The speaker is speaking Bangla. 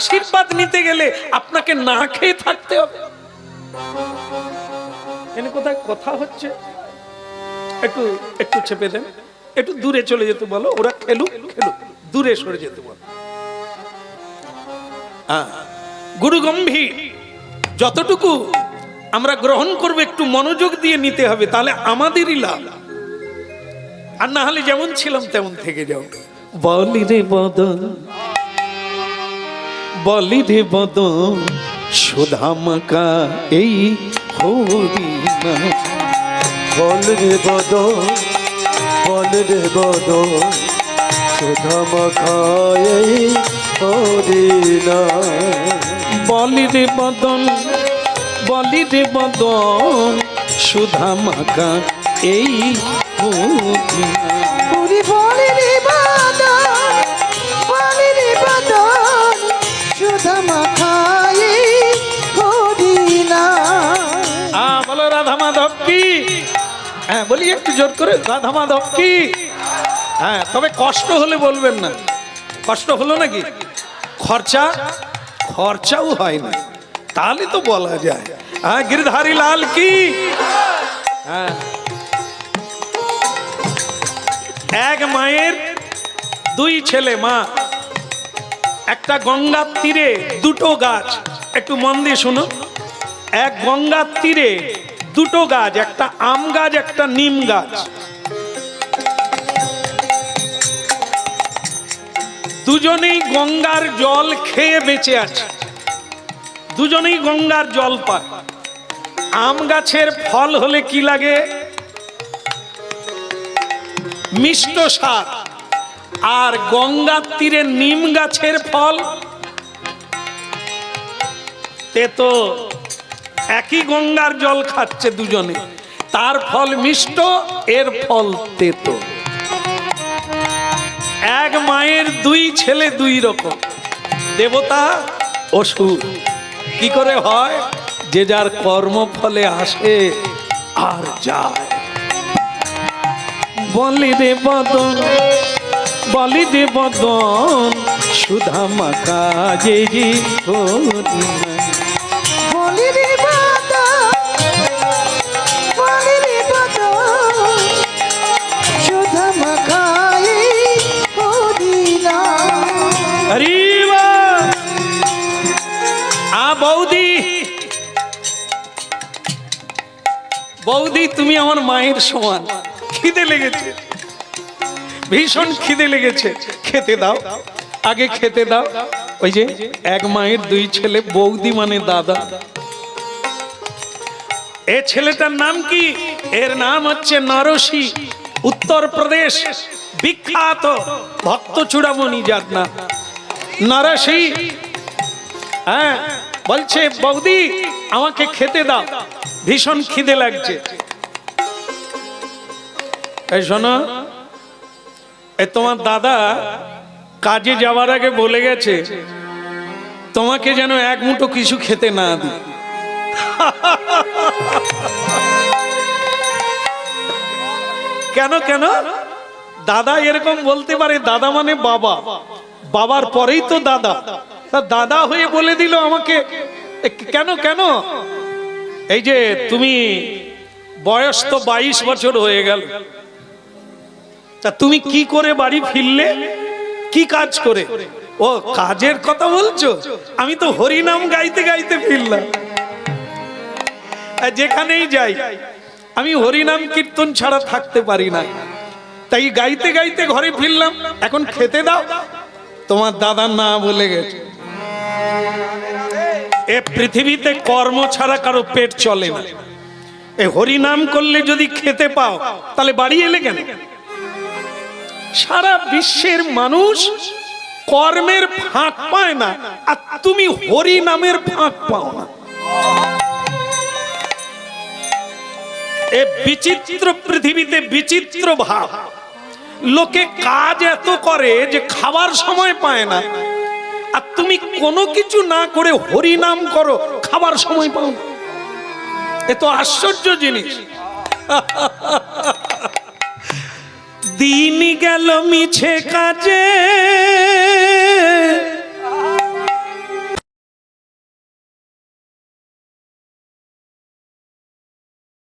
আশীর্বাদ নিতে গেলে আপনাকে না খেয়ে থাকতে হবে। এনে কোথায় কথা হচ্ছে? একটু একটু চেপে দেন। একটু দূরে চলে যেতে বলো। ওরা খেলুক খেলুক। দূরে সরে যেতে বলো। গুরু গম্ভীর, যতটুকু আমরা গ্রহণ করব, একটু মনোযোগ দিয়ে নিতে হবে, তাহলে আমাদেরই লাভ। আর না হলে যেমন ছিলাম, তেমন থেকে যাও। বলি রে বদন বলি রে বদন সুধামকা এই হরিনা বল রে বদ বল রে বদ সুধা মাখায় হরিনা বলি রে বদন, বলি রে বদন সুধামকা এই পুরি বলি রে বাদন হ্যাঁ বলি একটু জোর করে রাধা মাধব কি? হ্যাঁ তবে কষ্ট হলে বলবেন না। কষ্ট হলো নাকি? খরচা? খরচাও হয় না। তাহলে তো বলা যায়। হ্যাঁ গিরধারী লাল কি? হ্যাঁ। এক মায়ের দুই ছেলে মা। একটা গঙ্গার তীরে দুটো গাছ। একটু মন দিয়ে শুনো এক গঙ্গার তীরে দুটো গাছ, একটা আম গাছ, একটা নিম গাছ। দুজনেই গঙ্গার জল খেয়ে বেঁচে আছে। দুজনেই গঙ্গার জল পায়। আম গাছের ফল হলে কি লাগে? মিষ্ট সার। আর গঙ্গার তীরে নিম গাছের ফল? তেতো একই গঙ্গার জল খাচ্ছে দুজনে। তার ফল মিষ্ট, এর ফল তেতো। এক মায়ের দুই ছেলে দুই রকম। দেবতা, অসুর, কি করে হয়? যে যার কর্ম ফলে আসে আর যায়। বলি রে বদন, বলি রে বদন সুধা মাকা বৌদি, তুমি আমার মায়ের সমান। খিদে লেগেছে। ভীষণ খিদে লেগেছে। খেতে দাও। আগে খেতে দাও। ওই যে, এক মায়ের দুই ছেলে, বৌদি মানে দাদা। এ ছেলেটার নাম কি? এর নাম হচ্ছে নরসি। উত্তরপ্রদেশ বিখ্যাত ভক্ত চূড়ামণি যার নাম নরসি। হ্যাঁ বলছে, বৌদি, আমাকে খেতে দাও। ভীষণ খিদে লাগছে। এই শোনো এ তোমার দাদা কাজে যাওয়ার আগে বলে গেছে তোমাকে যেন এক মুঠো কিছু খেতে না দিই। কেন কেন? দাদা এরকম বলতে পারে দাদা মানে বাবা। বাবার পরেই তো দাদা। দাদা হয়ে বলে দিল আমাকে। কেন কেন? এই যে তুমি বয়স তো বাইশ বছর হয়ে গেল। তা তুমি কি করে বাড়ি ফিরলে? কি কাজ করে? ও, কাজের কথা বলছো? আমি তো হরিনাম গাইতে গাইতে ফিরলাম। যেখানেই যাই, আমি হরিনাম কীর্তন ছাড়া থাকতে পারি না। তাই গাইতে গাইতে ঘরে ফিরলাম। এখন খেতে দাও। তোমার দাদা না বলে গেছে এ পৃথিবীতে কর্ম ছাড়া কারও পেট চলে না। এ হরিনাম করলে যদি খেতে পাও, তাহলে বাড়ি এলে কেন? সারা বিশ্বের মানুষ কর্মের ফাঁক পায় না, আর তুমি হরি নামের ফাঁক পাও না। এ বিচিত্র পৃথিবীতে বিচিত্র ভাব। লোকে কাজ এত করে যে খাবার সময় পায় না আর তুমি কোনো কিছু না করে হরি নাম করো, খাবার সময় পাও না। এ তো আশ্চর্য জিনিস। দিন গেল মিছে কাজে